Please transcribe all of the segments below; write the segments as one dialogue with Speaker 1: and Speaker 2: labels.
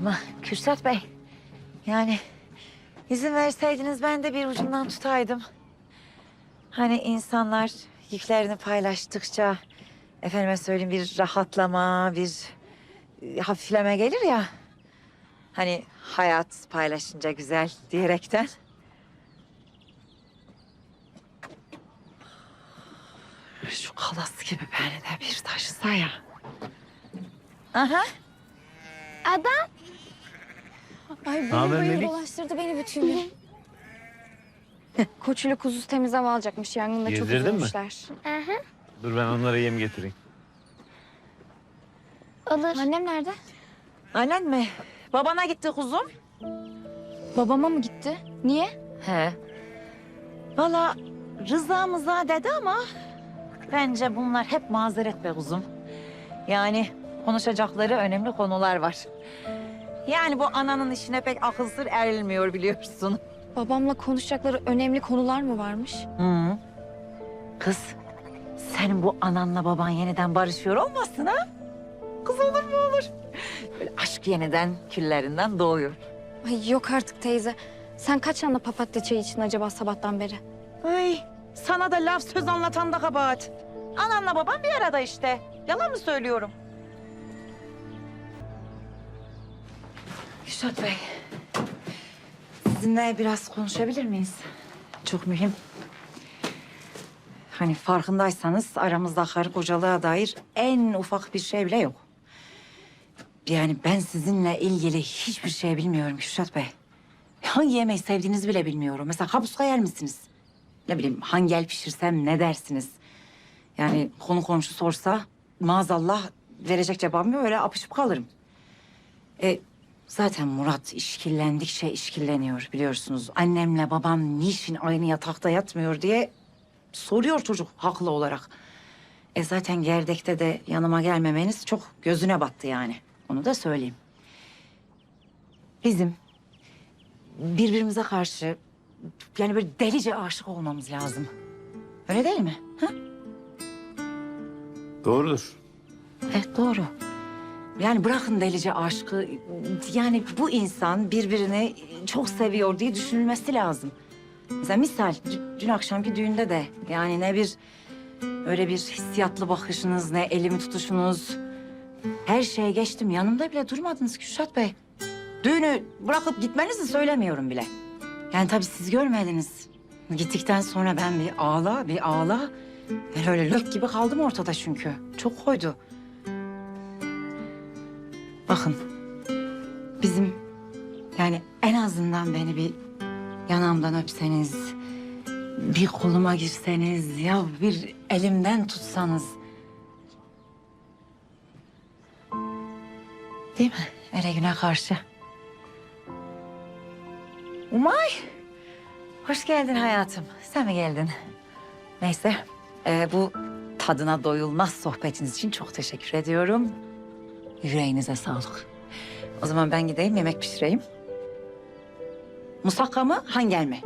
Speaker 1: Ama Kürşat Bey, yani izin verseydiniz ben de bir ucundan tutaydım. Hani insanlar yüklerini paylaştıkça efendime söyleyeyim bir rahatlama, bir e, hafifleme gelir ya. Hani hayat paylaşınca güzel diyerekten. Şu kalas gibi beni de bir taşısa ya. Aha.
Speaker 2: Adam. Ay
Speaker 3: Ne haber Melik?
Speaker 2: dolaştırdı beni bütün gün. Koçuyla kuzusu temiz hava alacakmış yangında çok
Speaker 3: Gezdirdin mi?
Speaker 2: üzülmüşler.
Speaker 3: Dur ben onlara yem getireyim.
Speaker 2: Alır. Annem nerede?
Speaker 1: Annen mi? Babana gitti kuzum.
Speaker 2: Babama mı gitti? Niye?
Speaker 1: He. Valla Rıza mıza dedi ama bence bunlar hep mazeret be kuzum. Yani konuşacakları önemli konular var. Yani bu ananın işine pek akıl sır erilmiyor biliyorsun.
Speaker 2: Babamla konuşacakları önemli konular mı varmış?
Speaker 1: Hı. Kız, senin bu ananla baban yeniden barışıyor olmasın ha? Kız olur mu olur? Böyle aşk yeniden küllerinden doğuyor.
Speaker 2: Ay yok artık teyze. Sen kaç yanla papatya çayı için acaba sabahtan beri?
Speaker 1: Ay, sana da laf söz anlatan da kabahat. Ananla baban bir arada işte. Yalan mı söylüyorum? Kürşat Bey, sizinle biraz konuşabilir miyiz? Çok mühim. Hani farkındaysanız aramızda karı kocalığa dair en ufak bir şey bile yok. Yani ben sizinle ilgili hiçbir şey bilmiyorum Kürşat Bey. Hangi yemeği sevdiğinizi bile bilmiyorum. Mesela kapuska yer misiniz? Ne bileyim hangi el pişirsem ne dersiniz? Yani konu komşu sorsa maazallah verecek cevabımı öyle apışıp kalırım. E, zaten Murat işkillendikçe işkilleniyor biliyorsunuz. Annemle babam niçin aynı yatakta yatmıyor diye soruyor çocuk haklı olarak. E zaten gerdekte de yanıma gelmemeniz çok gözüne battı yani. Onu da söyleyeyim. Bizim birbirimize karşı yani böyle delice aşık olmamız lazım. Öyle değil mi? Ha?
Speaker 3: Doğrudur.
Speaker 1: Evet doğru. Yani bırakın delice aşkı. Yani bu insan birbirini çok seviyor diye düşünülmesi lazım. Mesela misal dün akşamki düğünde de yani ne bir öyle bir hissiyatlı bakışınız ne elimi tutuşunuz. Her şeye geçtim yanımda bile durmadınız Kürşat Bey. Düğünü bırakıp gitmenizi söylemiyorum bile. Yani tabii siz görmediniz. Gittikten sonra ben bir ağla bir ağla. Ben öyle lök gibi kaldım ortada çünkü. Çok koydu. Bakın bizim yani en azından beni bir yanamdan öpseniz, bir koluma girseniz ya bir elimden tutsanız. Değil mi? Ele güne karşı. Umay. Hoş geldin hayatım. Sen mi geldin? Neyse. ee, bu tadına doyulmaz sohbetiniz için çok teşekkür ediyorum. Yüreğinize sağlık. O zaman ben gideyim yemek pişireyim. Musakka mı, hangel mi?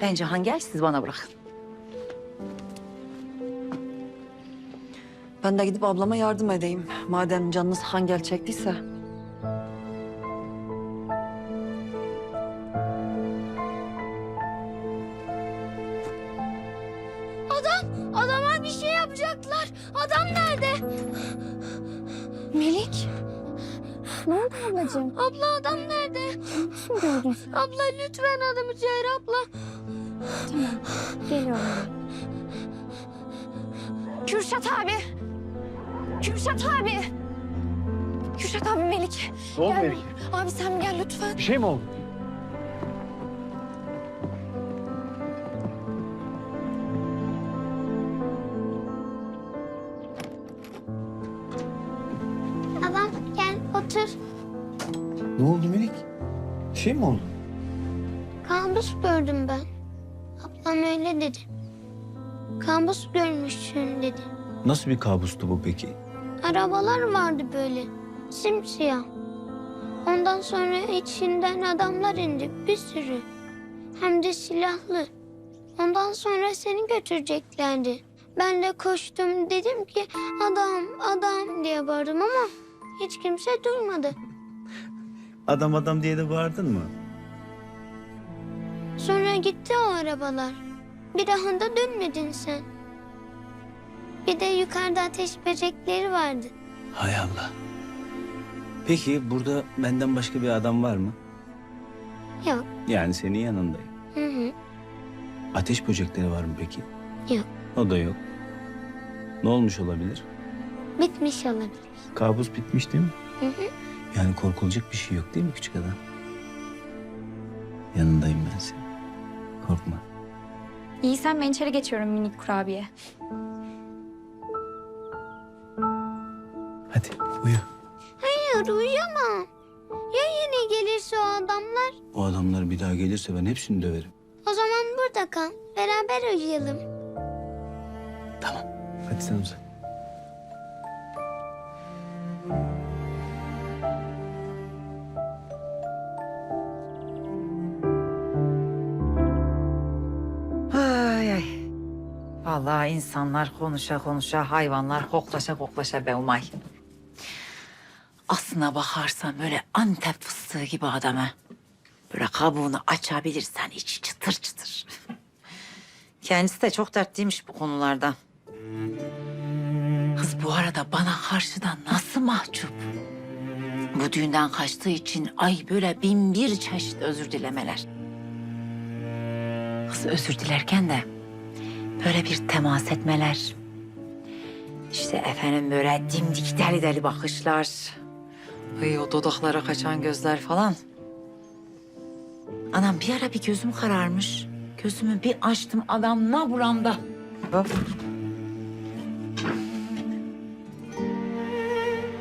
Speaker 1: Bence hangel siz bana bırakın.
Speaker 4: Ben de gidip ablama yardım edeyim. Madem canınız hangel çektiyse.
Speaker 2: Adama bir şey yapacaklar. Adam nerede? Ne oldu ablacığım? Abla adam nerede? Kim gördün? Abla lütfen adamı çağır abla. Tamam. Geliyorum. Kürşat abi. Kürşat abi. Kürşat abi Melik.
Speaker 3: Ne oldu
Speaker 2: Gel.
Speaker 3: Melik?
Speaker 2: Abi sen gel lütfen.
Speaker 3: Bir şey mi oldu?
Speaker 5: Gel otur.
Speaker 3: Ne oldu Melik? Bir şey mi oldu?
Speaker 5: Kabus gördüm ben. Ablam öyle dedi. Kabus görmüşsün dedi.
Speaker 6: Nasıl bir kabustu bu peki?
Speaker 5: Arabalar vardı böyle. Simsiyah. Ondan sonra içinden adamlar indi bir sürü. Hem de silahlı. Ondan sonra seni götüreceklerdi. Ben de koştum dedim ki adam adam diye bağırdım ama hiç kimse duymadı.
Speaker 6: Adam adam diye de bağırdın mı?
Speaker 5: Sonra gitti o arabalar. Bir daha da dönmedin sen. Bir de yukarıda ateş böcekleri vardı.
Speaker 6: Hay Allah. Peki burada benden başka bir adam var mı?
Speaker 5: Yok.
Speaker 6: Yani senin yanındayım.
Speaker 5: Hı hı.
Speaker 6: Ateş böcekleri var mı peki?
Speaker 5: Yok.
Speaker 6: O da yok. Ne olmuş olabilir?
Speaker 5: Bitmiş olabilir.
Speaker 6: Kabus bitmiş değil mi?
Speaker 5: Hı hı.
Speaker 6: Yani korkulacak bir şey yok değil mi küçük adam? Yanındayım ben senin. Korkma.
Speaker 2: İyi sen ben içeri geçiyorum minik kurabiye.
Speaker 6: Hadi uyu.
Speaker 5: Hayır uyuyamam. Ya yine gelirse o adamlar?
Speaker 6: O adamlar bir daha gelirse ben hepsini döverim.
Speaker 5: O zaman burada kal. Beraber uyuyalım.
Speaker 6: Tamam. Hadi sen uzan.
Speaker 1: Vallahi insanlar konuşa konuşa, hayvanlar koklaşa koklaşa be Umay. Aslına bakarsan böyle Antep fıstığı gibi adamı. Böyle kabuğunu açabilirsen içi çıtır çıtır. Kendisi de çok dertliymiş bu konularda. Kız bu arada bana karşıdan nasıl mahcup? Bu düğünden kaçtığı için ay böyle bin bir çeşit özür dilemeler. Kız özür dilerken de böyle bir temas etmeler. İşte efendim böyle dimdik deli deli bakışlar. Ay o dudaklara kaçan gözler falan. Anam bir ara bir gözüm kararmış. Gözümü bir açtım adam na buramda.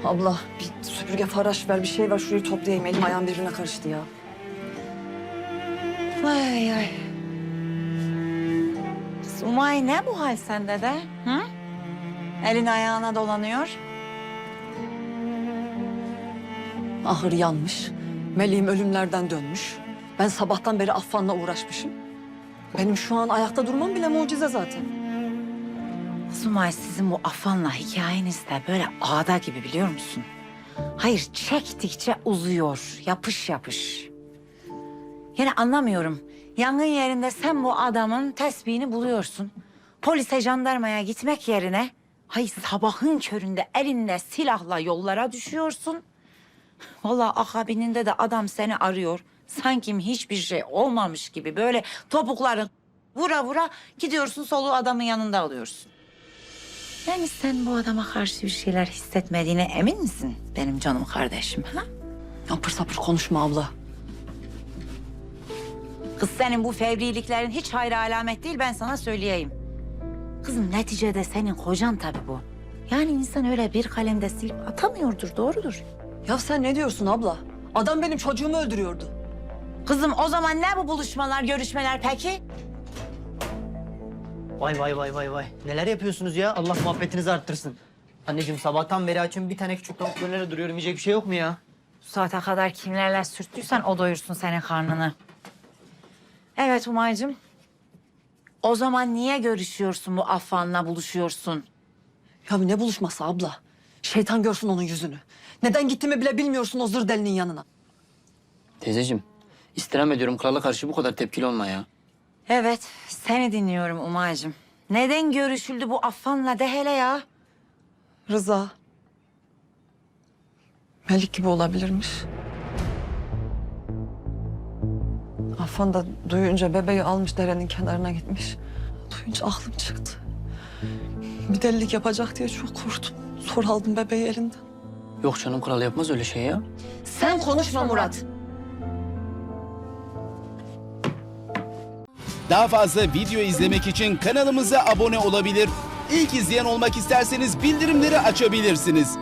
Speaker 4: Abla bir süpürge faraş ver bir şey ver şurayı toplayayım. Elim ayağım birbirine karıştı ya.
Speaker 1: Ay ay. Kız Umay ne bu hal sende de? Hı? Elin ayağına dolanıyor.
Speaker 4: Ahır yanmış. Meleğim ölümlerden dönmüş. Ben sabahtan beri affanla uğraşmışım. Benim şu an ayakta durmam bile mucize zaten.
Speaker 1: Sumay sizin bu afanla hikayeniz de böyle ağda gibi biliyor musun? Hayır çektikçe uzuyor. Yapış yapış. Yani anlamıyorum. Yangın yerinde sen bu adamın tesbihini buluyorsun. Polise jandarmaya gitmek yerine... ...hay sabahın köründe elinde silahla yollara düşüyorsun. Vallahi akabininde de adam seni arıyor. Sanki hiçbir şey olmamış gibi böyle topukların vura vura gidiyorsun soluğu adamın yanında alıyorsun. Yani sen bu adama karşı bir şeyler hissetmediğine emin misin benim canım kardeşim? Ha?
Speaker 4: Apır sapır konuşma abla.
Speaker 1: Kız senin bu fevriliklerin hiç hayra alamet değil ben sana söyleyeyim. Kızım neticede senin kocan tabii bu. Yani insan öyle bir kalemde silip atamıyordur doğrudur.
Speaker 4: Ya sen ne diyorsun abla? Adam benim çocuğumu öldürüyordu.
Speaker 1: Kızım o zaman ne bu buluşmalar, görüşmeler peki?
Speaker 7: Vay vay vay vay vay. Neler yapıyorsunuz ya? Allah muhabbetinizi arttırsın. Anneciğim sabahtan beri açım bir tane küçük tavuk dönere duruyorum. Yiyecek bir şey yok mu ya?
Speaker 1: Bu saate kadar kimlerle sürttüysen o doyursun senin karnını. Evet Umay'cığım. O zaman niye görüşüyorsun bu affanla buluşuyorsun?
Speaker 4: Ya ne buluşması abla? Şeytan görsün onun yüzünü. Neden gittiğimi bile bilmiyorsun o zır delinin yanına.
Speaker 8: Teyzeciğim, istirham ediyorum krala karşı bu kadar tepkili olma ya.
Speaker 1: Evet seni dinliyorum Umay'cığım. Neden görüşüldü bu affanla de hele ya?
Speaker 4: Rıza. Melik gibi olabilirmiş. Affan da duyunca bebeği almış derenin kenarına gitmiş. Duyunca aklım çıktı. Bir delilik yapacak diye çok korktum. Zor aldım bebeği elinden.
Speaker 8: Yok canım kral yapmaz öyle şey ya.
Speaker 4: Sen konuşma Murat.
Speaker 9: Daha fazla video izlemek için kanalımıza abone olabilir. İlk izleyen olmak isterseniz bildirimleri açabilirsiniz.